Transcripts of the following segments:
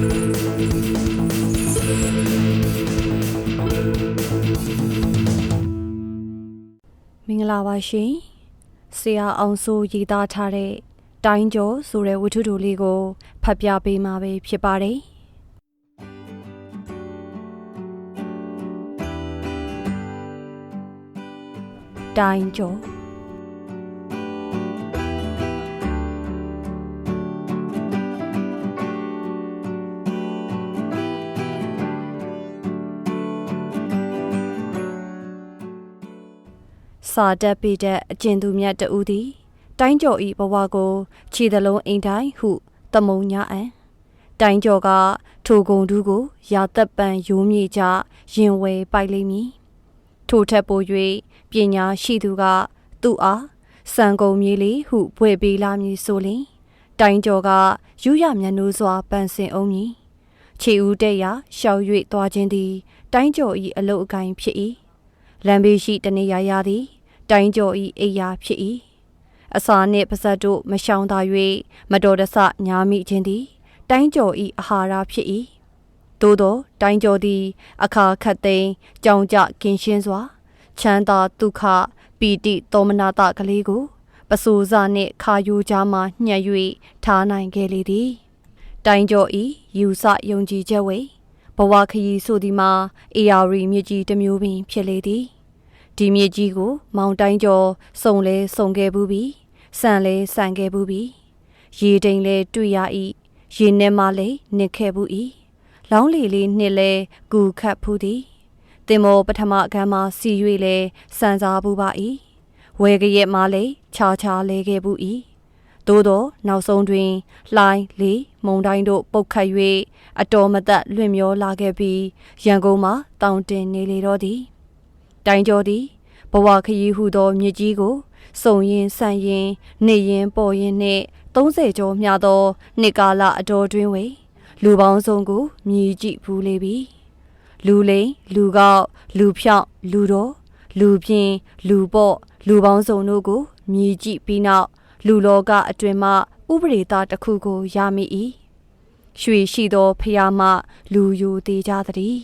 မင်္ဂလာပါရှင်ဆရာအောင်စိုးရေးသားထားတဲ့တိုင်းကျော်ဆိုတဲ့ဝတ္ထုတိုလေးကိုဖတ်ပြပေးမှာပဲဖြစ်ပါတယ်တိုင်းကျော် စာတက်ပေတဲ့အကျဉ်သူမြတ်တဦးသည် တိုင်းကျော်ဤဘဝကိုခြေသလုံးအိမ်တိုင်းဟုတမုံညာအံတိုင်းကျော်ကထိုဂုံတူးကိုရာသက်ပံယိုးမြေကြရင်ဝဲပိုက်လိမ့်မည်ထိုထက်ပို၍ပညာရှိသူက သူ့အားစံကုန်မြေလေးဟုဘွဲ့ပေးလာမည်ဆိုလျှင်တိုင်းကျော်ကယူရမျက်နှိုးစွာပန်းစင်အောင်မည်ခြေဦးတဲ့ရာရှောက်၍သွားခြင်းသည် တိုင်းကျော်ဤအလုတ်အကိုင်းဖြစ်၏လမ်းဘေးရှိတနေရာရာသည် တိုင်းကျော်ဤအိယာဖြစ်၏အစာနှင့်ပါဇက်တို့မရှောင်သာ၍မတော်တဆညာမိခြင်းသည် တိုင်းကျော်ဤအာဟာရဖြစ်၏သို့သောတိုင်းကျော်သည် အခါခတ်သိမ်းကြောင်ကြကင်းရှင်းစွာချမ်းသာဒုက္ခပီတိသောမနာတကလေးကိုပစိုးစနှင့်ခါယူကြားမှညှက်၍ထားနိုင်ခဲ့လေသည်တိုင်းကျော်ဤယူဆယုံကြည်ချက်ဝေဘဝခရီးဆိုသည်မှာအေယာရီမြစ်ကြီးတစ်မျိုးပင်ဖြစ်လေသည် ဒီမြစ်ကြီးကို မောင်တိုင်းကျော်စုံလဲစုံခဲ့ဘူးပြီဆန်လဲဆန်ခဲ့ဘူးပြီရေတိမ်လဲတွေ့ရ၏ရေနှဲမလဲနစ်ခဲ့ဘူး၏လောင်းလီလေးနှစ်လဲကူခတ်ဖူးသည်တင်မောပထမအခန်းမှာစီ၍လဲစံစားဘူးပါ၏ဝဲကရက်မှလဲခြားခြားလဲခဲ့ဘူး၏သို့သောနောက်ဆုံးတွင် လှိုင်းလေးမုံတိုင်းတို့ပုတ်ခတ်၍အတော်မသက်လွင့်မျောလာခဲ့ပြီးရန်ကုန်မှာတောင်တင်နေလေတော့သည် တိုင်းကျော်သည်ဘဝခရီးဟုသောမြစ်ကြီးကိုစုံရင်ဆန်ရင် နေရင်ပေါ်ရင်နှင့်30ကျော်မျှသောနှစ်ကာလအတော်တွင်ဝေလူပေါင်းစုံကိုမြည်ကြည့်ဖူးလေပြီလူလိန်လူကောက်လူဖြောင့်လူတော်လူပြင်းလူပေါ့လူပေါင်းစုံတို့ကိုမြည်ကြည့်ပြီးနောက်လူလောကအတွင်မှဥပဒေသားတစ်ခုကိုရမိ၏ရွှေရှိသောဖျားမှလူယိုသေးကြသည်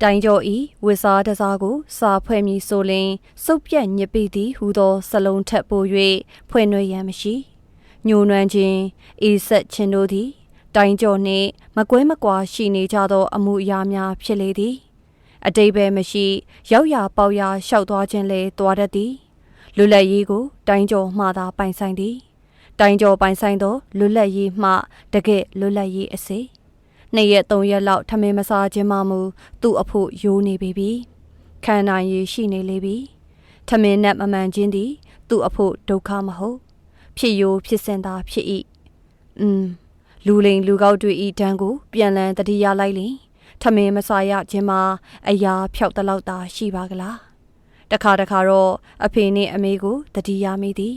တိုင်းကျော်ဤဝစ်စားတစားကိုစာဖွဲ့မည်ဆိုလျင်စုပ်ပြက်ညစ်ပိသည်ဟူသောစလုံးထက်ပို၍ဖွဲ့နှွေရန်မရှိညိုနွမ်းခြင်းအေးဆက်ခြင်းတို့သည် တိုင်းကျော်နှင့်မကွဲမကွာရှိနေကြသော အမှုအရာများဖြစ်လေသည် အတိတ်ပဲမရှိ ရောက်ရပေါက်ရလျှောက်သွားခြင်းလဲတွားတတ်သည်လွတ်လပ်ရေးကို တိုင်းကျော်မှသာပိုင်ဆိုင်သည် တိုင်းကျော်ပိုင်ဆိုင်သောလွတ်လပ်ရေးမှတကယ့်လွတ်လပ်ရေးအစေ နှစ်ရက်သုံးရက်လောက်ထမင်းမစားခြင်းမှမူသူ့အဖို့ယိုးနေပေပြီခံနိုင်ရရှိနေလေပြီထမင်းနဲ့မမှန်ခြင်းသည်သူ့အဖို့ဒုက္ခမဟုတ်ဖြစ်ယိုးဖြစ်စင်သာဖြစ်၏อืมလူလိန်လူကောက်တွေဤတန်းကို ပြန်လည်တတိယလိုက်လင်ထမင်းမစားရခြင်းမှာအရာဖြောက်တလောက်သာရှိပါကလားတခါတခါတော့အဖေနဲ့အမေကိုတတိယမိသည်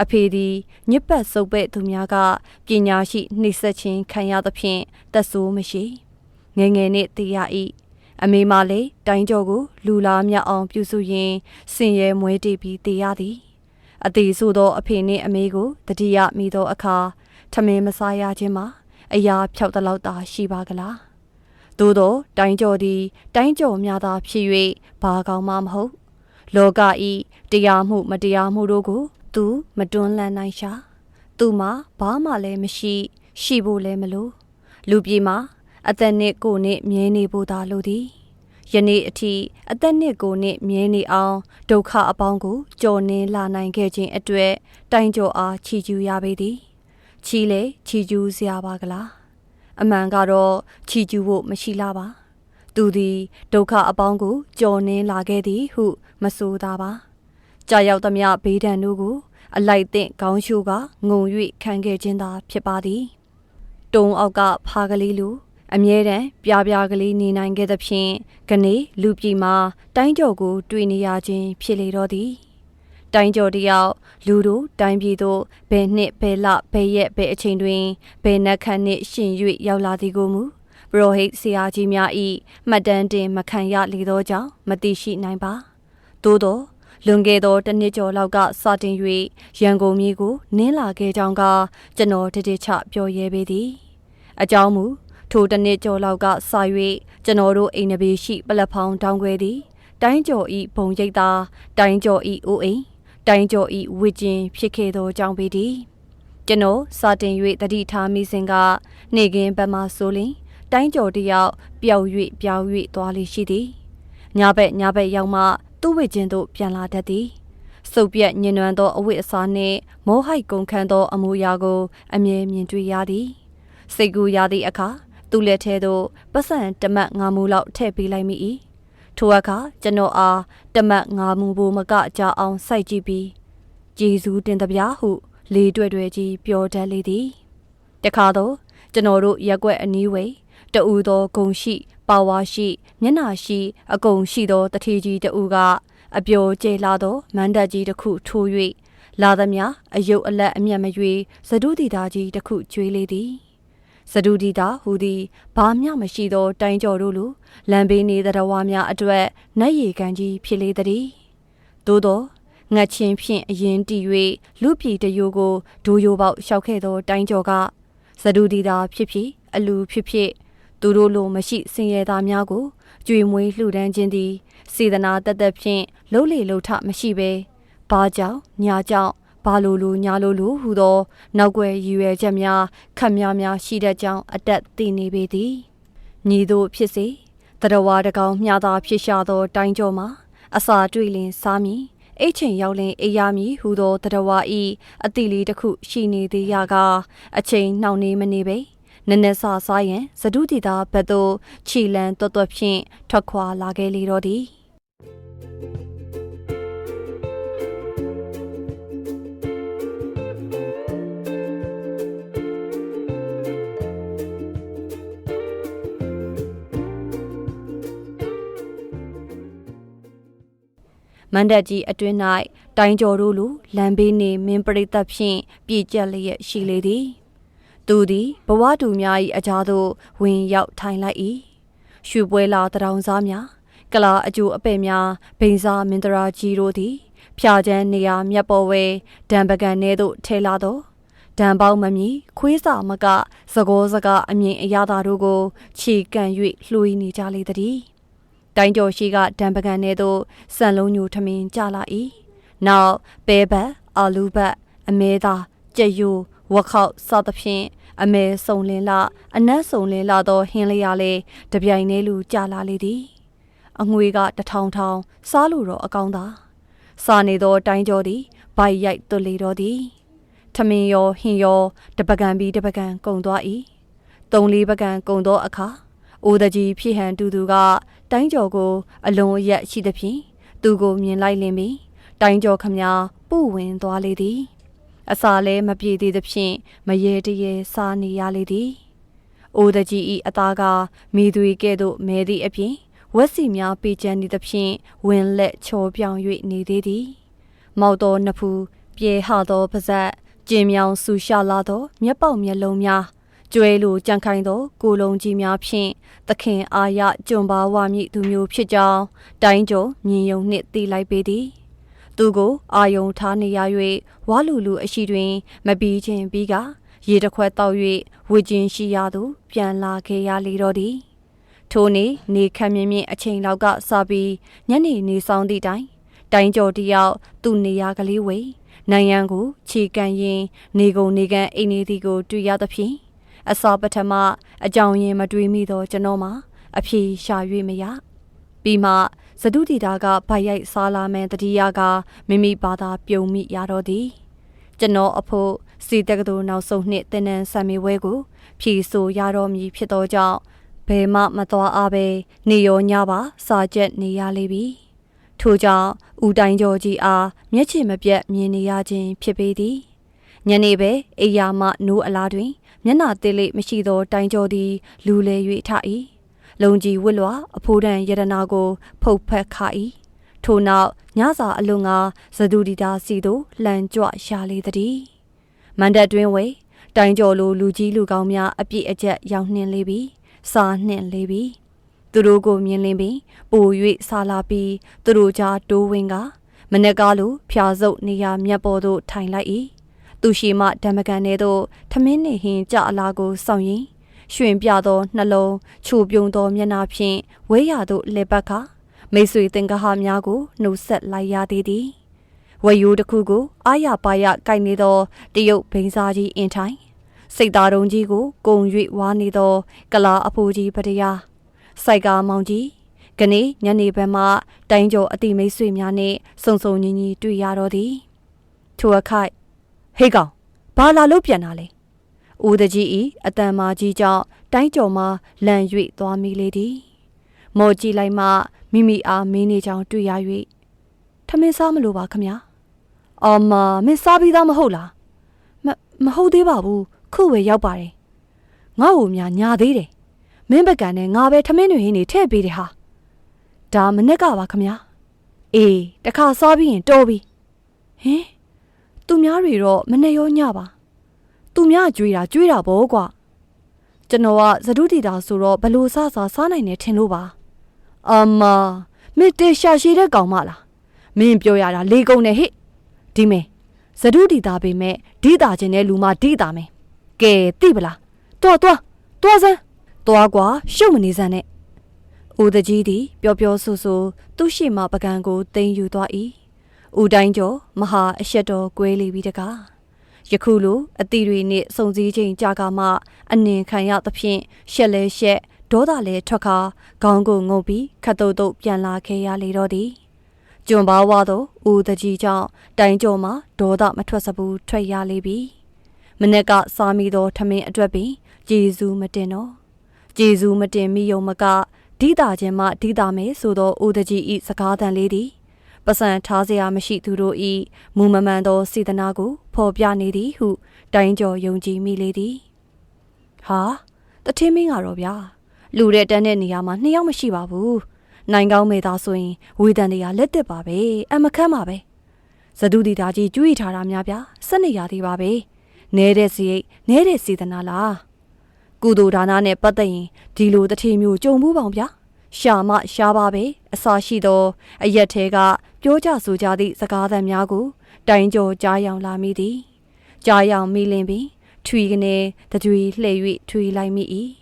အဖေသည်ညစ်ပတ်စုပ်ပဲ့သူများကပညာရှိနှိမ့်ဆက်ခြင်းခံရသဖြင့်သက်ဆိုးမရှိငယ်ငယ်နှင့်သိရ၏အမေမလည်းတိုင်းကျော်ကိုလူလားမြအောင်ပြုစုရင်းစင်ရဲမွဲတေးပြီးသိရသည်အသေးဆိုသောအဖေနှင့်အမေကိုတတိယမိသောအခါထမင်းမစားရခြင်းမှာအရာဖြောက်တလောက်သာရှိပါကလားသို့သောတိုင်းကျော်သည် တိုင်းကျော်များသာဖြစ်၍ဘာကောင်းမှမဟုတ်လောကဤတရားမှုမတရားမှုတို့ကို သူမတွန်းလှန်နိုင်ရှာသူမှာဘာမှလည်းမရှိ ရှိဖို့လည်းမလိုလူပြေမှာအသက်နှစ်ကိုနှစ်မြဲနေဖို့သာလိုသည်ယနေ့အထိအသက်နှစ်ကိုနှစ်မြဲနေအောင်ဒုက္ခအပေါင်းကိုကြော်နှင်းလာနိုင်ခဲ့ခြင်းအတွေ့တိုင်းကျော်အားချီကျူးရပေသည်ချီလေချီကျူးစရာပါကလားအမှန်ကတော့ချီကျူးဖို့မရှိလားပါ သူသည်ဒုက္ခအပေါင်းကိုကြော်နှင်းလာခဲ့သည်ဟု မဆိုသာပါ ကြာရောက်သမျှဘေးဒဏ်တို့ကိုအလိုက်သင့်ခေါင်းရှိုးကငုံ၍ခံခဲ့ခြင်းသာဖြစ်ပါသည်တုံအောက်ကဖားကလေးလိုအမြဲတမ်းပြပြကလေးနေနိုင်ခဲ့သဖြင့်ကနေလူပြည်မှာတိုင်းကျော်ကို တွေ့နေရခြင်းဖြစ်လေတော့သည်တိုင်းကျော်တယောက်လူတို့တိုင်းပြည်သို့ဘယ်နှစ်ဘယ်လဘယ်ရက်ဘယ်အချိန်တွင်ဘယ်နှက်ခန့်နှင့်ရှင်၍ရောက်လာသည်ကိုမူဘရိုဟိတ်ဆရာကြီးများဤမှတ်တမ်းတင်မခံရလေသောကြောင့်မသိရှိနိုင်ပါသို့သော လွန်ခဲ့သောတစ်နှစ်ကျော်လောက်ကစတင်၍ရန်ကုန်မြို့ကိုနင်းလာခဲ့ကြောင်းကကျွန်တော်တတိချပြောရဲပေသည်အကြောင်းမူထိုတစ်နှစ်ကျော်လောက်ကစာ၍ကျွန်တော်တို့အိမ်နဘေးရှိပလက်ဖောင်းတောင်းခွဲသည် တိုင်းကျော်ဤဘုံရိပ်သာတိုင်းကျော်ဤအိုးအိမ်တိုင်းကျော်ဤဝစ်ကျင်ဖြစ်ခဲ့သောကြောင့်ပေသည်ကျွန်တော်စာတင်၍တတိထားမိစဉ်ကနေကင်းဘက်မှဆိုလင်တိုင်းကျော်တယောက်ပျောက်၍ပြောင်း၍သွားလိရှိသည်ညဘက်ညဘက်ရောက်မှ သူ့ဝစ်ကျင်သို့ပြန်လာတတ်သည်စုပ်ပြက်ညင်နွမ်းသောအဝတ်အစားနှင့်မောဟိုက်ကုန်ခန်းသောအမူအရာကို အမြဲမြင်တွေ့ရသည်စိတ်ကူရသည့်အခါသူ့လက်ထဲသို့ပတ်စံတမတ်ငါမူလောက်ထည့်ပေးလိုက်မိ၏ထိုအခါကျွန်တော်အားတမတ်ငါမူဘိုမကကြအောင်စိုက်ကြည့်ပြီးဂျေဇူးတင်တပြားဟု လေးတွေ့တွေ့ကြီးပြောတတ်လေသည်တခါတော့ကျွန်တော်တို့ရက်ွက်အနီးဝေးတူသောဂုံရှိ ပါဝါရှိမျက်နာရှိအကုံရှိသောတထေကြီးတူကအပျော်ကျေလာသောမန္တကြီးတစ်ခုထိုး၍လာသမျှအယုတ်အလက်အမျက်မရွေသဒုတိတာကြီးတစ်ခုကျွေးလေသည်စဒုဒီတာဟူသည်ဘာမျှမရှိသော တိုင်းကျော်တို့လိုလမ်းဘေးနေသတဝါများအတွက်နတ်ရီကန်ကြီးဖြစ်လေသည်သို့သောငတ်ချင်းဖြင့်အရင်တီ၍လူပြည်တယိုကိုဒိုယိုပေါက်လျှောက်ခဲ့သော တိုင်းကျော်ကစဒုဒီတာဖြစ်ဖြစ်အလူဖြစ်ဖြစ် သူတို့လိုမရှိစင်ရသားများကိုကြွေမွေးလှူဒန်းခြင်းသည်စေတနာတသက်ဖြင့်လှုပ်လေလှုပ်ထမရှိဘဲဘာကြောင့်ညာကြောင့်ဘာလိုလိုညာလိုလိုဟူသော နောက်ွယ်ရည်ရွယ်ချက်များခက်များများရှိတဲ့ကြောင်းအတက်သိနေပေသည်ညီတို့ဖြစ်စေတရဝါတကောင်မြာသာဖြစ်ရှာသော တိုင်းကျော်မှာအစာတွေ့လင်စားမည်အိတ်ချိန်ရောက်လင်အေးရမည်ဟူသောတရဝါဤအတိလေးတစ်ခုရှိနေသေးရကအချိန်နှောင့်နေမနေပဲ နနက်စာစားရန်ဇဒုတိတာဘက်သို့ခြီလန်တွတ်တွတ်ဖြင့်ထွက်ခွာလာခဲ့လေတော့သည်မန္တကြီးအတွင်း၌တိုင်းကျော်တို့လူလမ်းဘေးနေမင်းပရိသတ်ဖြင့်ပြည်ကျက်လျက်ရှိလေသည် သူသည်ဘဝတူများ၏အကြားသို့ဝင်ရောက်ထိုင်လိုက်၏ရွှေပွဲလာတရောင်စားများကလာအကျိုးအပဲ့များဘိန်းစားမင်တရာကြီးတို့သည် ဖြာချမ်းနေရာမြတ်ပေါ်ဝဲဒံပကံထဲသို့ထဲလာသောဒံပေါင်းမမီခွေးစာမကသကောစကားအမြင်အရသာတို့ကိုခြေကန်၍လှူနေကြလေသည်တိုင်းကျော်ရှိကဒံပကံထဲသို့စံလုံးညိုထမင်းကြလာ၏နောက်ပဲဘတ်အာလူဘတ်အမဲသားကြက်ယူ ဝက်ခောက်စသဖြင့်အမဲစုံလင်းလာအနက်စုံလင်းလာသောဟင်းလျာလေးတပြိုင်တည်းလူကြလာလေသည်အငွေကတထောင်ထောင်စားလို့တော့အကောင်းသာစာနေသောတိုင်းကျော်သည်ဘိုက်ရိုက်သွလေတော်သည်ထမင်းရောဟင်းရောတပကံပြီးတပကံကုံသွား၏သုံးလေးပကံကုံသောအခါအိုးတကြီးဖြစ်ဟန်တူသူကတိုင်းကျော်ကို အလွန်ရက်ရှိသဖြင့်သူကိုမြင်လိုက်လင်ပြီးတိုင်းကျော်ခမညာပုဝင်သွားလေသည် အစာလဲမပြေသေးသဖြင့်မရေတရေစားနေရလေသည်အိုတကြီးဤအသားကမိသွေကဲ့သို့မဲသည့်အပြင်ဝက်စီများပေချမ်းနေသဖြင့်ဝင်လက်ချော်ပြောင်၍နေသေးသည်မောက်တော်နဖူးပြေဟသောပါဇက်ကျင်မြောင်ဆူရှာလာသော မျက်ပေါက်မျက်လုံးများကျွဲလိုကြံခိုင်သော ကိုလုံးကြီးများဖြင့်သခင်အာရကျွံပါဝမည်သူမျိုးဖြစ်ကြောင်းတိုင်းကျော်မြင်ယုံနှင့်သိလိုက်ပေသည် သူကိုအာယုံထားနေရ၍ဝါလူလူအရှိတွင် မပီးခြင်းပြီးကရေတခွက်တောက်၍ဝေကျင်ရှိရသူ ပြန်လာခဲ့ရလေတော့သည်ထိုနေ့နေခမ်းမြင့်မြင့်အချိန်လောက်ကစပြီးညနေနေဆောင်သည့်တိုင်တိုင်းကျော်တယောက်သူ့နေရာကလေးဝေနိုင်ငံကိုခြေကန်ရင်နေကုန်နေကန်အိမ်နေသည်ကို တွေ့ရသဖြင့်အစာပထမအကြောင်းရင်းမတွေးမိသောကျွန်တော်မှာအဖြေရှာ၍မရပြီးမှ ဇဒုတီတာကဗိုက်ရိုက်စားလာမယ်တတိယကမိမိဘာသာပြုံမိရတော့သည်ကျွန်တော်အဖို့စီတက္ကသိုလ်နောက်ဆုံးနှစ်တင်နန်းဆံမေဝဲကို ဖြေဆိုရတော့မည်ဖြစ်သောကြောင့်ဘယ်မှမသွားအားပဲနေရောညပါ စာကျက်နေရလေပြီထို့ကြောင့်ဦးတိုင်းကျော်ကြီးအားမျက်ခြေမပြတ်မြင်နေရခြင်းဖြစ်ပေသည်ညနေပဲအိယာမနိုးအလားတွင် မျက်နာသေးလေးမရှိသော တိုင်းကျော်သည်လူလဲ၍ထ၏ လုံကြီးဝစ်လွာအဖိုးတန်ယရနာကို ဖုတ်ဖက်ခ၏ထို့နောက်ညစာအလွန်ငါဇဒူဒီတာစီတို့လှန်ကြွရှာလေသည်မန္တတွင်ဝေတိုင်းကျော်လိုလူကြီးလူကောင်းများအပြည့်အကျက်ရောက်နှင်းလေပြီစာနှင့်လေပြီသူတို့ကိုမြင်လင်းပြီးပို၍ဆာလာပြီးသူတို့ကြားတိုးဝင်ကမနေ့ကလိုဖျာစုပ်နေရမြတ်ပေါ်သို့ထိုင်လိုက်၏သူရှိမှဓမ္မကန်ထဲသို့ထမင်းနေဟင်းကြအလားကိုစောင့်ရင် ရွှင်ပြသောနှလုံးချိုပြုံသောမျက်နှာဖြင့်ဝဲရသို့လှည့်ပတ်ခါမိတ်ဆွေတင်ကဟများကိုနှုတ်ဆက်လိုက်ရသေးသည်ဝယိုးတစ်ခုကိုအာရပါရကိုက်နေသောတရုတ်ဘိန်းစားကြီးအင်ထိုင်စိတ်သားတုံးကြီးကိုကုံ၍ဝါနေသော ကလာအဖိုးကြီးပတရာစိုက်ကားမောင်ကြီးကနေ့ညနေဘက်မှတိုင်းကျော်အတိမိတ်ဆွေများနှင့်စုံစုံညီညီတွေ့ရတော့သည်ထိုအခါဟေးကောင်ဘာလာလို့ပြန်လာလဲ ဦးတကြီးဤအတန်မာကြီးကြောင့်တိုင်းကျော်မှလန်၍သွားမိလေသည်မော်ကြည့်လိုက်မှမိမိအားမင်းနေကြောင်တွေ့ရ၍ထမင်းစားမလို့ပါခမညာအော်မမင်းစားပြီးသားမဟုတ်လားမမဟုတ်သေးပါဘူးခုဝယ်ရောက်ပါတယ်ငါ့ကိုများညာသေးတယ်မင်းပကံနဲ့ငါပဲထမင်းတွေဟင်းနေထည့်ပေးတယ်ဟာဒါမနဲ့ကပါခမညာအေးတခါစားပြီးရင်တော်ပြီဟင်သူများတွေတော့မနဲ့ရောညပါ သူများကြွေးတာကြွေးတာဘောကွာကျွန်တော်ကသဒုတိတာဆိုတော့ဘလို့စားစားစားနိုင်တယ်ထင်လို့ပါအမမင်းတေရှာရှိတဲ့ကောင်မလားမင်းပြောရတာလေကုန်နေဟိဒီမဲသဒုတိတာပေမဲ့ဒိတာခြင်းတဲ့လူမဒိတာမယ်ကဲသိပလားတော်တော်တော်စမ်းတော်ကွာရှုပ်မနေစမ်းနဲ့ဦးတကြီးသည်ပျော်ပျော်ဆူဆူသူ့ရှိမှပကံကိုတင်ယူသွား၏ဦးတိုင်းကျော်မဟာအရှက်တော်ကွဲလေပြီတကား ယခုလိုအတီတွေနှင့်စုံစည်းချိန်ကြာကမှအနင်ခံရသဖြင့်ရှက်လဲရှက်ဒေါသလဲထွက်ခါခေါင်းကိုငုံပြီးခတ်တုတ်တုတ်ပြန်လာခဲ့ရလေတော့သည်ကျွံပါဝါသောဦးတကြီးကြောင့်တိုင်းကျော်မှာဒေါသမထွက်စဘူးထွက်ရလေပြီမနေ့ကစားမိသောထမင်းအတွက်ပင်ကျေးဇူးမတင်တော့ကျေးဇူးမတင်မိယုံမကဒိတာခြင်းမှဒိတာမဲဆိုသောဦးတကြီးဤစကားသံလေးသည် ပစံထားစရာမရှိသူတို့ဤမူမမှန်သောစေတနာကိုဖော်ပြနေသည်ဟု တိုင်းကျော်ယုံကြည်မိလေသည်ဟာတထင်းမင်းကတော့ဗျာလူတဲ့တန်းတဲ့နေရာမှာနှစ်ယောက်မရှိပါဘူးနိုင်ကောင်းမေသားဆိုရင်ဝေဒန်တွေကလက်တက်ပါပဲအမခန့်ပါပဲဇဒုတိသားကြီးကျွေးထားတာများဗျာဆက်နေရသေးပါပဲနေတဲ့စိတ်နေတဲ့စေတနာလားကုသိုလ်ဒါနနဲ့ပတ်သက်ရင်ဒီလိုတထေမျိုးကြုံမှုပေါင်ဗျာရှာမရှာပါပဲအစာရှိသောအရက်ထဲက ပြောကြဆိုကြသည့်စကားသံများကို တိုင်ကျော်ကြားယောင်လာမိသည်ကြားယောင်မိလင်ပြီးထွေကနေတကြွေလှည့်၍ထွေလိုက်မိ၏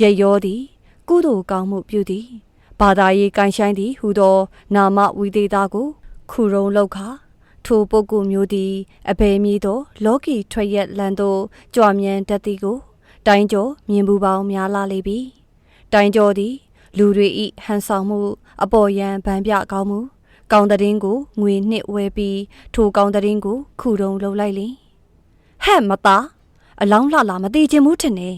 ရရောသည် ကုသိုလ်ကောင်းမှုပြုသည်ဘာသာရေးကိုင်းဆိုင်သည်ဟူသော နာမဝိသေသကို ခုရုံလောက်ခါထိုပုဂ္ဂိုလ်မျိုးသည်အဘယ်မည်သော လောကီထွက်ရက်လန်သို့ကြွမြန်တတ်သည်ကို တိုင်ကျော်မြင်ဘူးပေါင်းများလာလေပြီတိုင်ကျော်သည် လူတွေဤဟန်ဆောင်မှု အပေါ်ယံဗန်ပြကောင်းမှု ကောင်းတဲ့င်းကိုငွေနှစ်ဝဲပြီးထိုကောင်းတဲ့င်းကိုခုတုံလှုပ်လိုက်လေဟဲ့မသားအလောင်းလှလာမသေးခြင်းမှုထင်နေ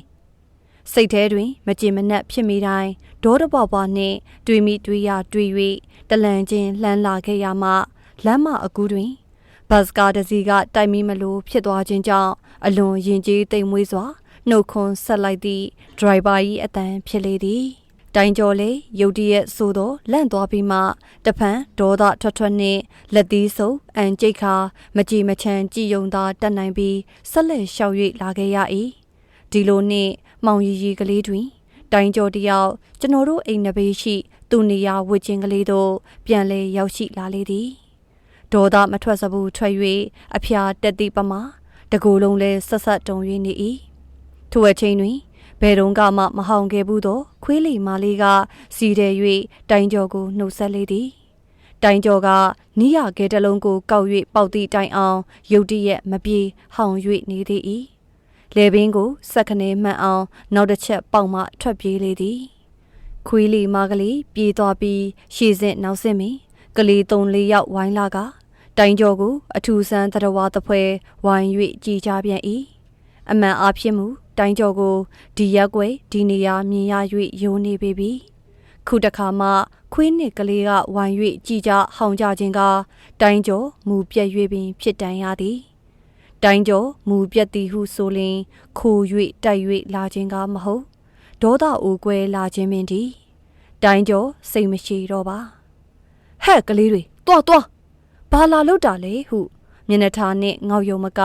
စိတ်ထဲတွင် မကြင်မနှက်ဖြစ်မိတိုင်းဒေါတပွားပွားနှင့် တွေးမိတွေးရတွေး၍တလန်ချင်းလှမ်းလာခဲ့ရမှလမ်းမအကူတွင်ဘတ်စကားတစ်စီးကတိုက်မိမလို့ဖြစ်သွားခြင်းကြောင့်အလွန်ရင်ကြီးတိမ်မွေးစွာနှုတ်ခွန်းဆက်လိုက်သည့်ဒရိုင်ဘာ၏အတန်ဖြစ်လေသည် တိုင်းကျော်လေရုတ်တရက်ဆိုတော့လန့်သွားပြီးမှတဖန်ဒေါသထွက်ထွက်နှင့်လက်သီးဆုပ်အန်ကြိတ်ခါမကြည်မချမ်းကြည်ယုံသာတက်နိုင်ပြီးဆက်လက်လျှောက်၍လာခဲ့ရ၏ဒီလိုနှင့်မောင်ရီရီကလေးတွင် တိုင်းကျော်တယောက်ကျွန်တော်တို့အိမ်နဘေးရှိ သူနေရာဝစ်ချင်းကလေးတို့ပြန်လဲရောက်ရှိလာလေသည်ဒေါသမထွက်စဘူးထွက်၍အဖျားတက်သည့်ပမာတကူလုံးလဲဆက်ဆက်တုံ၍နေ၏ထိုအချိန်တွင် ဘယ်တော့မှမဟောင်ခဲ့ဘူးသောခွေးလီမာလေးကစီတယ်၍တိုင်ကျော်ကိုနှုတ်ဆက်လေသည်တိုင်ကျော်ကနီးရခဲတလုံးကိုကောက်၍ပေါက်သည့်တိုင်အောင်ရုတ်တရက်မပြေဟောင်၍နေသည်၏လေပင်ကိုစက်ခနေမှန်အောင်နောက်တစ်ချက်ပေါက်မှထွက်ပြေးလေသည်ခွေးလီမာကလေးပြေးသွားပြီးရှေ့စစ်နောက်စစ်မီကလေးသုံးလေးယောက်ဝိုင်းလာကတိုင်ကျော်ကိုအထူဆန်းတရဝါတဖွဲဝိုင်း၍ကြည်ကြပြန်၏အမှန်အားဖြင့်မူ တိုင်းကျော်ကိုဒီရက်ွယ်ဒီနေရာမြင်ရ၍ယိုနေပေပြီခုတခါမှခွေးနှစ်ကလေးကဝိုင်၍ကြည်ကြဟောင်ကြခြင်းကတိုင်းကျော်မူပြက်၍ပင်ဖြစ်တန်ရသည်တိုင်းကျော်မူပြက်သည်ဟုဆိုလျင်ခို၍တိုက်၍လာခြင်းကမဟုတ်ဒေါသအိုကွဲလာခြင်းပင်သည်တိုင်းကျော်စိတ်မရှိတော့ပါဟဲ့ကလေးတွေတွားတွားဘာလာလို့တာလဲဟု မျက်နှာထားနှင့်ငေါက်ယုံမက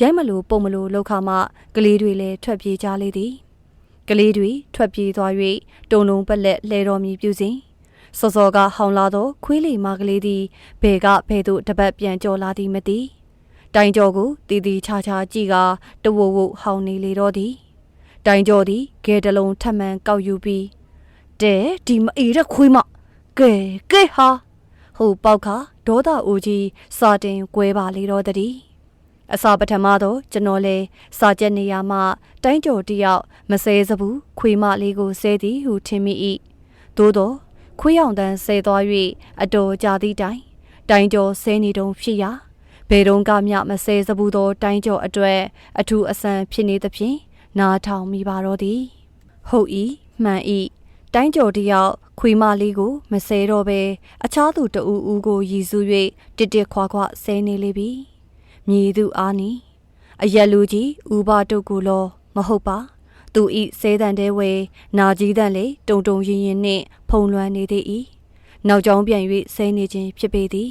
ရိုက်မလို့ပုံမလို့လောက်ခါမှကလေးတွေလည်းထွက်ပြေးကြလေသည်ကလေးတွေထွက်ပြေးသွား၍တုံလုံးပက်လက်လှဲတော်မူပြုစဉ်စောစောကဟောင်လာသောခွေးလီမကလေးသည်ဘဲကဘဲသို့တပတ်ပြန်ကြော်လာသည်မသိတိုင်ကျော်ကိုတီတီချာချာကြည့်ကတဝဝဟောင်နေလေတော့သည်တိုင်ကျော်သည်ဂဲတလုံးထပ်မံကောက်ယူပြီးတဲဒီမအေးတဲ့ခွေးမကဲကဲဟာ ဟိုပေါက်ခါဒေါသအိုကြီးစာတင်ကွဲပါလေတော့တည်းအစာပထမတော့ကျွန်တော်လဲစာချက်နေရာမှတိုင်းကျော်တယောက်မဆဲစဘူးခွေမလေးကိုဆဲသည်ဟုထင်မိ၏သို့တော့ခွေးအောင်တန်းဆဲသွား၍အတော်ကြာသည့်တိုင်တိုင်းကျော်ဆဲနေတုံဖြစ်ရာဘယ်တော့ကမျှမဆဲစဘူးသောတိုင်းကျော်အတွက်အထူးအဆန်းဖြစ်နေသဖြင့်နားထောင်မိပါတော့သည်ဟုတ်ဤမှန်ဤ တိုင်းကျော်တယောက်ခွေမလေးကိုမဆဲတော့ပဲအခြားသူတအူးဦးကိုရည်စူး၍တစ်တစ်ခွာခွာဆဲနေလေပြီမြည်သူအားနီအရက်လူကြီးဥပါတုတ်ကိုလောမဟုတ်ပါသူဤဆဲတန်တဲဝဲနာကြီးတန်လေတုံတုံရင်ရင်နှင့်ဖုံလွှမ်းနေသည်ဤနောက်ကျောင်းပြန်၍ဆဲနေခြင်းဖြစ်ပေသည်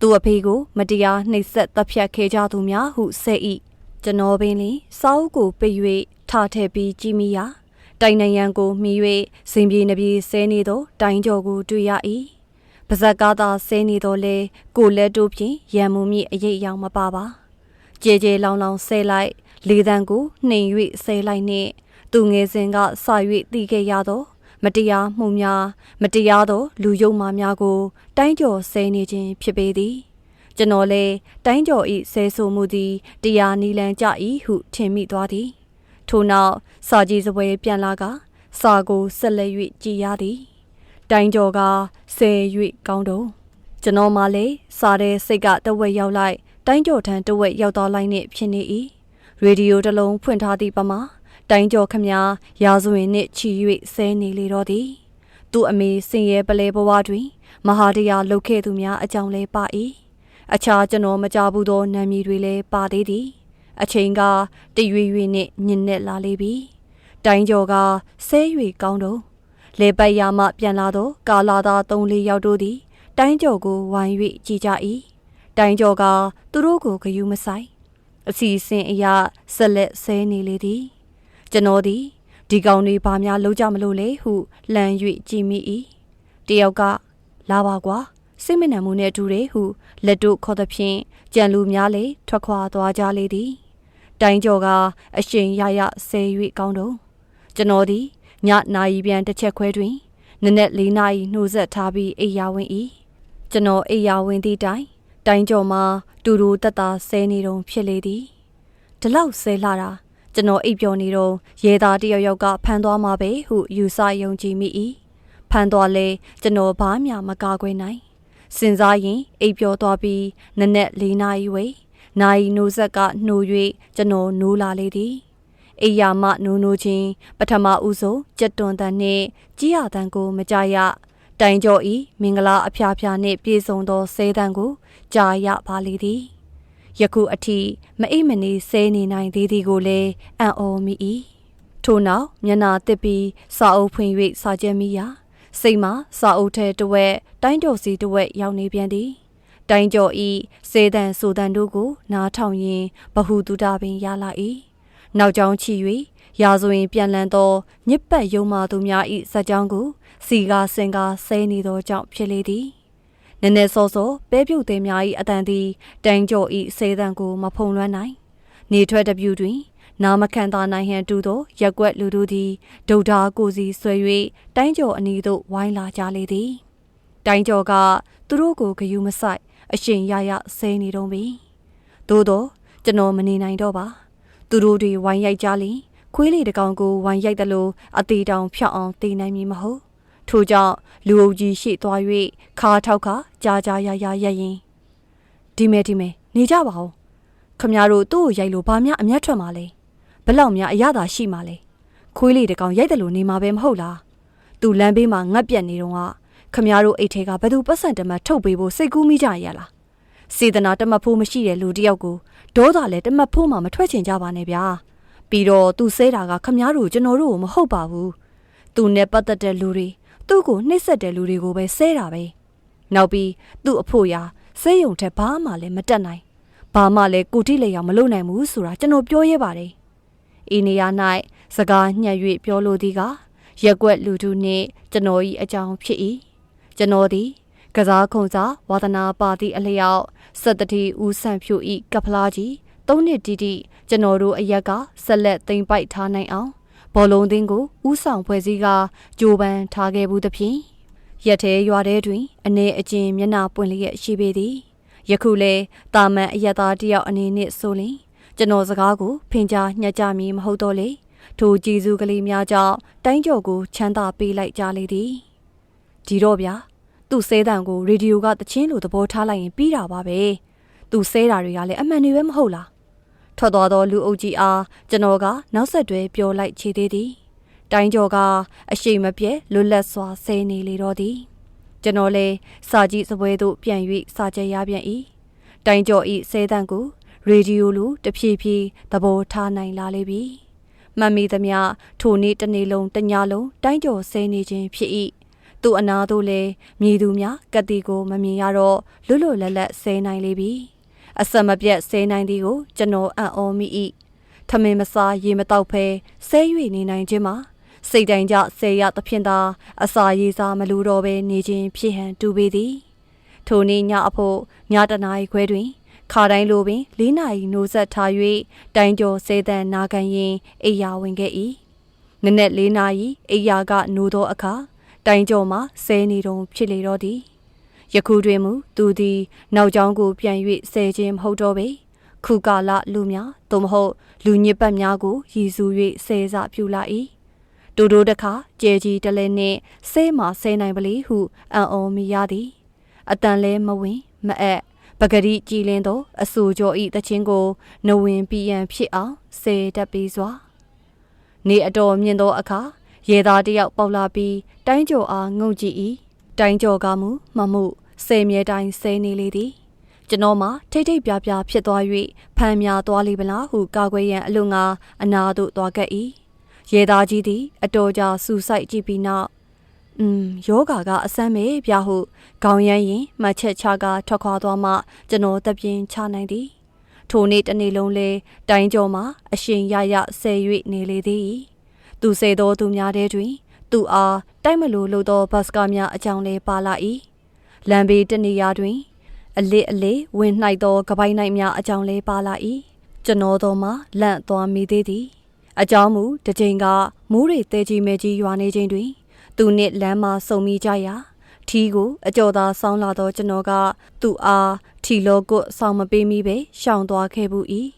သူ့အဖေကိုမတရားနှိပ်စက်တပ်ဖြတ်ခဲ့ကြသူများဟုဆဲ၏ကျွန်တော်ပင်လင်စောက်ကိုပိတ်၍ထထည့်ပြီးကြည့်မိရာ တိုင်နယံကိုမှီ၍စင်ပြေနှပြေဆဲနေသောတိုင်ကျော်ကိုတွေ့ရ၏ပါဇက်ကားသာဆဲနေတော့လေကိုလက်တို့ဖြင့်ရံမှုမြင့်အရေးအယောင်မပါပါကြဲကြဲလောင်လောင်ဆဲလိုက်လေတန်းကိုနှိမ်၍ဆဲလိုက်နှင့်သူငယ်စဉ်ကစ၍တီးခဲ့ရသောမတရားမှုများမတရားသော လူယုံမာများကို တိုင်းကျော်ဆဲနေခြင်းဖြစ်ပေသည်ကျွန်တော်လဲတိုင်းကျော်ဤဆဲဆိုမှုသည်တရားနီလန်ကြ၏ဟုထင်မိသွားသည် ထို့နောက်စာကြီးစပွဲပြန်လာကစာကိုဆက်လက်၍ကြည်ရသည်တိုင်းကျော်ကဆဲ၍ကောင်းတော့ကျွန်တော်မှလည်းစားတဲ့စိတ်ကတဝက်ရောက်လိုက်တိုင်းကျော်ထံတဝက်ရောက်သွားလိုက်နှင့်ဖြစ်နေ၏ရေဒီယိုတစ်လုံးဖွင့်ထားသည့်ပမာတိုင်းကျော်ခမရာဇဝင်နှင့်ချီ၍ဆဲနေလေတော့သည်သူ့အမေစင်ရဲပလဲဘဝတွင် မဟာတရားလုပ်ခဲ့သူများအကြောင်းလဲပါ၏အခြားကျွန်တော်မကြဘူးသောနာမည်တွေလည်းပါသေးသည် အချိန်ကတရွေရွေနှင့်ညင်နဲ့လာလေပြီတိုင်းကျော်ကဆဲ၍ကောင်းတော့လေပတ်ရမှပြန်လာတော့ကာလာသား၃လေးယောက်တို့သည် တိုင်းကျော်ကိုဝိုင်း၍ကြည်ကြ၏တိုင်းကျော်ကသူတို့ကိုဂယုမဆိုင်အစီအစဉ်အရာဆက်လက်ဆဲနေလေသည်ကျွန်တော်သည်ဒီကောင်တွေဘာများလုံးကြမလို့လဲဟုလှမ်း၍ကြည်မိ၏တယောက်ကလာပါကွာစိတ်မနှံမှုနဲ့အတူတယ်ဟုလက်တို့ခေါ်သဖြင့်ကြံလူများလေထွက်ခွာသွားကြလေသည် တိုင်းကျော်ကအရှင်ရရဆဲ၍ကောင်းတော့ကျွန်တော်သည်ညနာရီပြန်တစ်ချက်ခွဲတွင်နနက်၄နာရီနှိုးဆက်ထားပြီးအိယာဝင်၏ကျွန်တော်အိယာဝင်သည့်တိုင်တိုင်းကျော်မှာတူတူတက်တာဆဲနေတုံဖြစ်လေသည်ဒီလောက်ဆဲလာတာကျွန်တော်အိပ်ပျော်နေတော့ရဲသားတယောက်ယောက်ကဖမ်းသွားမှာပဲဟုယူဆယုံကြည်မိ၏ဖမ်းသွားလဲကျွန်တော်ဘာမှမကာကွယ်နိုင်စင်စားရင်အိပ်ပျော်သွားပြီးနနက်၄နာရီဝေး နိုင်နိုးဆက်ကနှိုး၍ကျွန်တော်နိုးလာလေသည်အိယာမနိုးနိုးချင်းပထမဦးဆုံးကြက်တွန်တန်နှင့်ကြီးရတန်ကိုမကြရတိုင်ကျော်ဤမင်္ဂလာအဖျားဖျားနှင့်ပြေဆုံးသောဆဲတန်ကိုကြားရပါလေသည်ယခုအထိမအိပ်မနေဆဲနေနိုင်သေးသည်ကိုလည်းအံ့ဩမိ၏ထို့နောက်မျက်နာတစ်ပြီးစာအုပ်ဖွင့်၍စာကြက်မိရာစိတ်မှာစာအုပ်ထဲတဝက်တိုင်းကျော်စီတဝက်ရောက်နေပြန်သည် တိုင်းကျော်ဤစေတန်ဆိုတန်တို့ကို နားထောင်ရင်းဘဟုတုတပင်ရလာ၏နောက်ကျောင်းချီ၍ရာဇဝင် ပြန်လန်းသောညစ်ပတ်ယုံမာသူများ၏ဇက်ကြောင်းကို စီကားစင်ကားဆဲနေသောကြောင့်ဖြစ်လေသည်နည်းနည်းစောစောပဲပြုတ်သေးများ၏အတန်သည်တိုင်းကျော်၏စေတန်ကိုမဖုံလွှမ်းနိုင် နေထွက်တပြူတွင်နာမခံသာနိုင်ဟန်တူသောရက်ွက်လူတို့သည်ဒုဒ္ဓါကိုစီဆွဲ၍တိုင်းကျော်အနီးသို့ဝိုင်းလာကြလေသည် တိုင်းကျော်ကသူတို့ကိုဂယုမဆိုင် အရှင်ရရဆဲနေတော့ပြီသို့တော့ကျွန်တော်မနေနိုင်တော့ပါသူတို့တွေဝိုင်းရိုက်ကြလိခွေးလေးတကောင်ကိုဝိုင်းရိုက်တယ်လို့အသေးတောင်ဖြောက်အောင်တေးနိုင်မည်မဟုတ်ထို့ကြောင့်လူအုပ်ကြီးရှေ့သွား၍ခါထောက်ခါကြာကြာရရရက်ရင်ဒီမဲဒီမဲနေကြပါဦးခမရတို့သူ့ကိုရိုက်လို့ဘာများအမျက်ထွက်မှာလဲဘလောက်များအရသာရှိမှာလဲခွေးလေးတကောင်ရိုက်တယ်လို့နေမှာပဲမဟုတ်လားသူလမ်းဘေးမှာငတ်ပြက်နေတော့က ခမရတို့အိတ်ထဲကဘသူပတ်စံတမတ်ထုတ်ပေးဖို့စိတ်ကူးမိကြရလားစေတနာတမတ်ဖိုးမရှိတဲ့လူတယောက်ကိုဒေါသလည်းတမတ်ဖိုးမှမထွက်ချင်ကြပါနဲ့ဗျာပြီးတော့သူဆဲတာကခမရတို့ကျွန်တော်တို့ကိုမဟုတ်ပါဘူးသူနဲ့ပတ်သက်တဲ့လူတွေသူ့ကိုနှိပ်စက်တဲ့လူတွေကိုပဲဆဲတာပဲနောက်ပြီးသူ့အဖို့ရာစေယုံထက်ဘာမှလည်းမတက်နိုင်ဘာမှလည်းကိုတိလေရောင်မလုပ်နိုင်ဘူးဆိုတာကျွန်တော်ပြောရဲပါတယ်ဤနေရာ၌စကားညှက်၍ပြောလိုသည်ကရက်ွက်လူတို့နှင့်ကျွန်တော်၏အကြောင်းဖြစ်၏ ကျွန်တော်သည်ကစားခုံစာဝါသနာပါသည့်အလျောက်စက်တတိဦးဆန့်ဖြူဤကဖလားကြီးသုံးနှစ်တိတိကျွန်တော်တို့အရက်ကဆက်လက်သိမ့်ပိုက်ထားနိုင်အောင်ဘောလုံးသင်းကိုဥဆောင်ဖွဲ့စည်းကကြိုးပမ်းထားခဲ့ဘူးသဖြင့်ရက်သေးရွာထဲတွင်အနေအကျဉ်မျက်နှာပွင့်လျက်ရှိပေသည်ယခုလဲတာမန်အယက်သားတယောက်အနေနဲ့ဆိုရင်ကျွန်တော်စကားကိုဖင်ကြားညှက်ကြမည်မဟုတ်တော့လေထိုကြည်စုကလေးများကြောင့်တိုင်းကျော်ကိုချမ်းသာပေးလိုက်ကြလေသည်ဒီတော့ဗျာ သူ့စဲတံကိုရေဒီယိုကတချင်းလိုသဘောထားလိုက်ရင်ပြီးတာပါပဲသူစဲတာတွေကလည်းအမှန်တွေပဲမဟုတ်လားထွက်သွားသောလူအုပ်ကြီးအားကျွန်တော်ကနောက်ဆက်တွဲပြောလိုက်ချေသေးသည်တိုင်းကျော်ကအရှိမပြဲလွတ်လပ်စွာဆဲနေလေတော့သည်ကျွန်တော်လည်းစာကြည့်စပွဲသို့ပြန်၍စာကြရပြန်၏တိုင်းကျော်ဤဆဲတံကိုရေဒီယိုလိုတဖြည်းဖြည်းသဘောထားနိုင်လာလေပြီမှတ်မိသမျှထိုနေ့တစ်နေ့လုံးတညလုံးတိုင်းကျော်ဆဲနေခြင်းဖြစ်၏ သူ့အနာတို့လည်းမြည်သူများကတိကိုမမြင်ရတော့လွတ်လွတ်လပ်လပ်ဆဲနိုင်လေပြီအစမပြတ်ဆဲနိုင်သည်ကိုကျွန်တော်အံ့ဩမိ၏ထမင်းမစားရေမတောက်ဖဲဆဲ၍နေနိုင်ခြင်းမှာစိတ်တိုင်းကြဆဲရသဖြင့်သာအစာရည်စားမလိုတော့ဘဲနေခြင်းဖြစ်ဟန်တူပေသည်ထိုနေ့ညအဖို့ညတနာရီခွဲတွင်ခါတိုင်းလိုပင်၄နာရီနိုးဆက်ထား၍တိုင်ကျော်စေတန်နာခံရင်အိယာဝင်ခဲ့၏နနက်၄နာရီအိယာကနိုးသောအခါ တိုင်ကျော်မှဆဲနေတုံဖြစ်လေတော့သည်ယခုတွင်မူသူသည် နောက်ကျောင်းကိုပြန်၍ဆဲခြင်းမဟုတ်တော့ပေခုကာလလူများသို့မဟုတ် လူညစ်ပတ်များကိုရည်စူး၍ဆဲစပြုလာ၏တူတူတခါကြဲကြီးတလဲနှင့်ဆဲမှဆဲနိုင်ပလီဟုအံ့ဩမိရသည်အတန်လဲမဝင်မအပ်ပဂရိကြည်လင်းသောအဆူကျော်ဤတချင်းကိုနဝင်ပြရန်ဖြစ်အောင်ဆဲတက်ပြီးစွာ နေအတော်မြင့်သောအခါ ရေသားတယောက်ပေါက်လာပြီးတိုင်းကျော်အားငုံကြည့်၏တိုင်းကျော်ကမူမမှုဆဲမြဲတိုင်းဆဲနေလေသည်ကျွန်တော်မှထိတ်ထိတ်ပြပြဖြစ်သွား၍ဖမ်းများသွားလိမ့်မလားဟုကာကွယ်ရန်အလို့ငါအနာသို့သွားခဲ့၏ရေသားကြီးသည်အတော်ကြာစူဆိုင်ကြည့်ပြီးနောက်อืมယောဂါကအစမ်းပဲဗျာဟုခေါင်းရမ်းရင်မှတ်ချက်ချကထွက်ခွာသွားမှကျွန်တော်တပြင်းချနိုင်သည်ထိုနေ့တနေ့လုံးလဲတိုင်းကျော်မှာအရှင်ရရဆဲ၍နေလေသည် သူစေသောသူများတဲတွင် သူအားတိုက်မလို့လို့သောဘတ်စကားများအကြောင်းလဲပါလာ၏လမ်းဘေးတနေရာတွင် အလစ်အလေးဝင်နှိုက်သောကပိုင်နိုင်များအကြောင်းလဲပါလာ၏ကျွန်တော်တော်မှလန့်သွားမိသေးသည်အကြောင်းမူတစ်ချိန်ကမိုးတွေတဲကြီးမဲကြီးရွာနေခြင်းတွင် သူနှင့်လမ်းမှာဆုံမိကြရာထီးကိုအကျော်သာဆောင်းလာသောကျွန်တော်ကသူ့အားထီလောကုတ်ဆောင်းမပေးမိပဲရှောင်သွားခဲ့ဘူး၏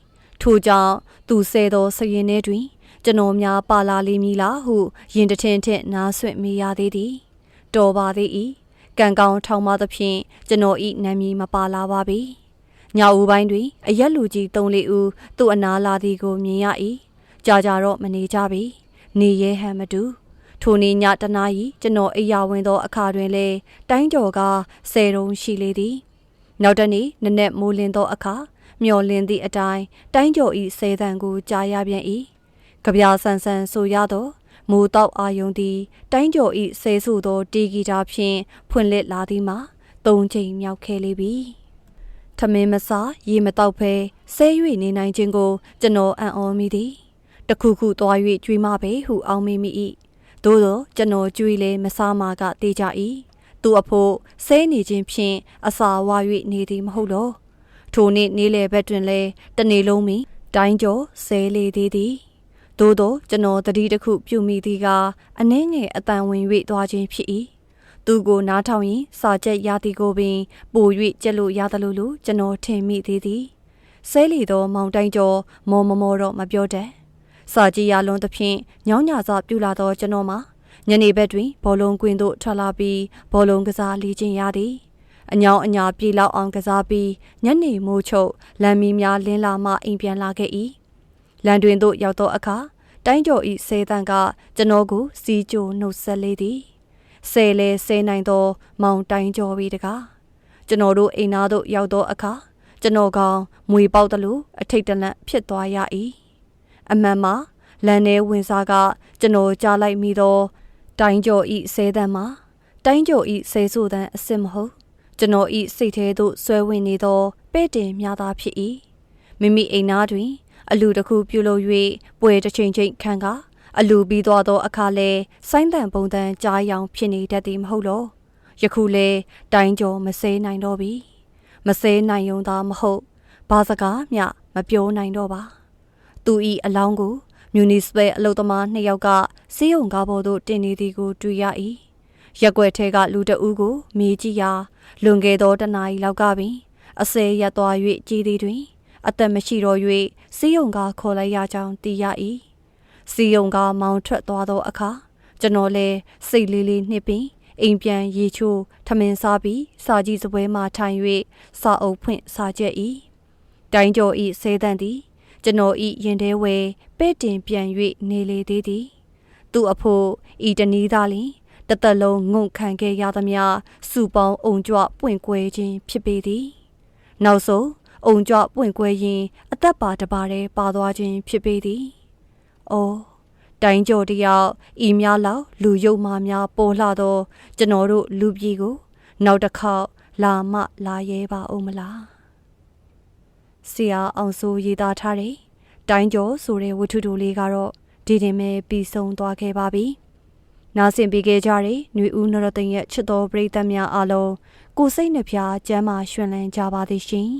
ထို့ကြောင့်သူဆဲသောစရင်ထဲတွင် ကျွန်တော်များပါလာလိမ့်မည်လားဟုရင်တထင်ထင်နားဆွင့်မိရသေးသည်တော်ပါသေး၏ကံကောင်းထောင်မသဖြင့်ကျွန်တော်ဤနာမည်မပါလာပါပြီညဦးပိုင်းတွင်အရက်လူကြီး၃လေးဦးသူ့အနာလာသည်ကိုမြင်ရ၏ကြာကြာတော့မနေကြပြီနေရဲဟန်မတူထိုနေ့ညတနာရီကျွန်တော်အိယာဝင်သောအခါတွင်လေတိုင်းကျော်ကဆယ်တုံးရှိလေသည်နောက်တနေ့နနက်မိုးလင်းသောအခါမျော်လင်းသည့်အတိုင်းတိုင်းကျော်ဤဆယ်တန်ကိုကြားရပြန်၏ ကြပြဆန်ဆန်ဆိုရသောမိုးတောက်အာယုံသည်တိုင်းကျော်ဤဆဲဆိုသောတီဂီတာဖြင့်ဖွင့်လှစ်လာသည်မှာသုံးချိန်မြောက်ခဲ့လေပြီထမင်းမစားရေမတောက်ဖဲဆဲ၍နေနိုင်ခြင်းကိုကျွန်တော်အံ့ဩမိသည်တခုခုသွား၍ကြွေးမပဲဟုအောင်းမိမိ၏သို့သောကျွန်တော်ကြွေးလဲမစားမာကတေးကြ၏သူအဖို့ဆဲနေခြင်းဖြင့်အစာဝါ၍နေသည်မဟုတ်လောထိုနေ့နေ့လယ်ဘက်တွင်လဲတနေ့လုံးမီတိုင်းကျော်ဆဲလေသေးသည် သို့သောကျွန်တော်တတိတစ်ခုပြုမိသည်ကအနှင်းငယ်အတန်ဝင်၍သွားခြင်းဖြစ်၏သူကိုနားထောင်ရင်စာချက်ရသည်ကိုပင်ပို၍ကြက်လို့ရသလိုလိုကျွန်တော်ထင်မိသေးသည်ဆဲလီသောမောင်တိုင်းကျော်မော်မမောတော့မပြောတတ်စာကြည့်ရလွန်သဖြင့်ညောင်းညာစာပြူလာသောကျွန်တော်မှာညနေဘက်တွင်ဘောလုံးကွင်းသို့ထွက်လာပြီးဘောလုံးကစားလေ့ကျင့်ရသည်အညောင်အညာပြေလောက်အောင်ကစားပြီးညနေမိုးချုပ်လမ်းမီးများလင်းလာမှအိမ်ပြန်လာခဲ့၏ လန်တွင်သို့ရောက်သောအခါတိုင်းကျော်ဤစေတန်ကကျွန်တော်ကိုစီးကြိုနှုတ်ဆက်လေသည်ဆဲလဲဆဲနိုင်သော မောင်တိုင်းကျော်ပြီတကားကျွန်တော်တို့အိမ်သားတို့ရောက်သောအခါကျွန်တော်ကောင်မွေပေါက်သလိုအထိတ်တလန့်ဖြစ်သွားရ၏အမှန်မှာလန်ထဲဝင်စားကကျွန်တော်ကြားလိုက်မိသော တိုင်းကျော်ဤဆဲတန်မှာတိုင်းကျော်ဤဆဲဆိုတန်အစ်စ်မဟုတ်ကျွန်တော်ဤစိတ်ထဲသို့ဆွဲဝင်နေသောပဲ့တင်များသာဖြစ်၏မိမိအိမ်သားတွင် အလူတစ်ခုပြုလုပ်၍ပွဲတစ်ချိန်ချိန်ခံကအလူပြီးသွားသောအခါလဲဆိုင်းတန်ပုံတန်ကြားရောင်ဖြစ်နေတတ်သည်မဟုတ်လောယခုလဲတိုင်းကျော်မစဲနိုင်တော့ပြီမစဲနိုင်ုံသာမဟုတ်ဘာစကားမျှမပြောနိုင်တော့ပါသူဤအလောင်းကိုမြူနီစပယ်အလုသမားနှစ်ယောက်ကစေးုံကားပေါ်သို့တင်နေသည်ကိုတွေ့ရ၏ရက်ွက်ထဲကလူတအူးကိုမေးကြည့်ရာလွန်ခဲ့သောတနာရီလောက်ကပင်အစဲရက်သွား၍ကြည်သည်တွင် အသက်မရှိတော့၍စေးုံကားခေါ်လိုက်ရကြောင်းသိရ၏စေးုံကားမောင်းထွက်သွားသောအခါကျွန်တော်လည်းစိတ်လေးလေးနှစ်ပင်အိမ်ပြန်ရေချိုးထမင်းစားပြီးစာကြည့်စပွဲမှထိုင်၍စာအုပ်ဖွင့်စာချက်၏တိုင်းကျော်ဤဆဲတန်သည်ကျွန်တော်ဤရင်ထဲဝဲပဲ့တင်ပြန်၍နေလေသေးသည် သူ့အဖို့ဤတနီးသားလင်တသက်လုံးငုံခံခဲ့ရသမျှစူပေါင်းအုံကြွပွင့်ကွဲခြင်းဖြစ်ပေသည် နောက်ဆုံး အုံကြွပွင့်ကွဲရင်အသက်ပါတပါးတည်းပါသွားခြင်းဖြစ်ပေသည်အော်တိုင်းကျော်တယောက်ဤများလောက်လူယုံမာများပေါ်လှသောကျွန်တော်တို့လူပြည်ကို နောက်တစ်ခေါက်လာမလာရဲပါဦးမလားဆရာအောင်စိုးရေးသားထားတယ်တိုင်းကျော်ဆိုတဲ့ဝတ္ထုတိုလေးကတော့ဒီတင်ပဲပြီးဆုံးသွားခဲ့ပါပြီနားဆင်ပေးခဲ့ကြတဲ့ຫນွေဦးနရသိန်ရဲ့ချစ်တော်ပရိသတ်များအားလုံးကိုစိတ်နှဖျားကျမ်းမာရွှင်လန်းကြပါသည်ရှင်